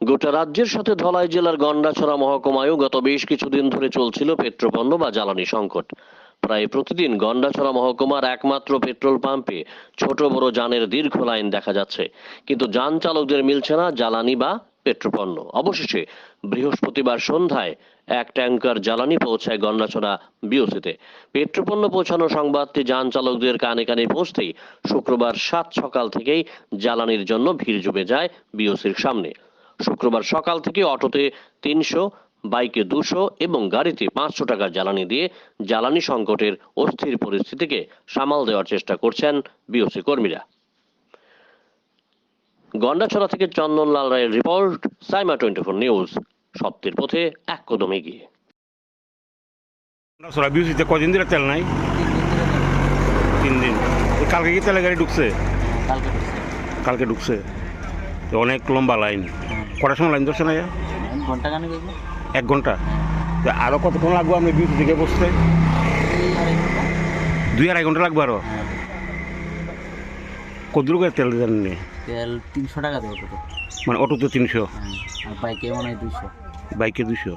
গোটা রাজ্যের সাথে ধলাই জেলার গন্ডাছড়া মহকুমায়ও গত বেশ কিছুদিন ধরে চলছিল পেট্রোপণ্য বা জ্বালানি সংকট। প্রায় প্রতিদিন গন্ডাছড়া মহকুমার একমাত্র পেট্রোল পাম্পে ছোট বড় যানের দীর্ঘ লাইন দেখা যাচ্ছে। কিন্তু যান চালকদের মিলছে না জ্বালানি বা পেট্রোপণ্য। অবশেষে বৃহস্পতিবার সন্ধ্যায় এক ট্যাঙ্কার জ্বালানি পৌঁছায় গন্ডাছড়া বিওসিতে। পেট্রোপণ্য পৌঁছানো সংবাদটি যান চালকদের কানে কানে পৌঁছতেই শুক্রবার সাত সকাল থেকেই জ্বালানির জন্য ভিড় জমে যায় বিওসির সামনে। শুক্রবার সকাল থেকে অটোতে তিনশো বাইকে দুশো এবং গাড়িতে পাঁচশো টাকা জ্বালানি দিয়ে জ্বালানি সংকটের অস্থির পরিস্থিতিকে সামাল দেওয়ার চেষ্টা করছেন বিওসি কর্মীরা। গন্ডাছড়া থেকে চন্দনলাল রায়ের report Saima Twenty Four News সত্যের পথে এক কদম এগিয়ে। সোলা বিউসিতে কদিন ধরে তেল নাই? তিন দিন। কালকে কি তেলের গাড়ি ঢুকছে? কালকে ঢুকছে। কালকে ঢুকছে। অনেক লম্বা লাইন। কটার সময় লাইন ধরছে না ঘণ্টা এক ঘণ্টা? তো আরও কতক্ষণ লাগবে আপনি বিউসি থেকে বসতে? দুই আড়াই ঘণ্টা লাগবে আরও হ্যাঁ। কত দূর করে তেল জানেন তেল তিনশো টাকা দেবো তো মানে অটোতে তিনশো? হ্যাঁ বাইকে মনে হয় দুইশো। বাইকে দুশো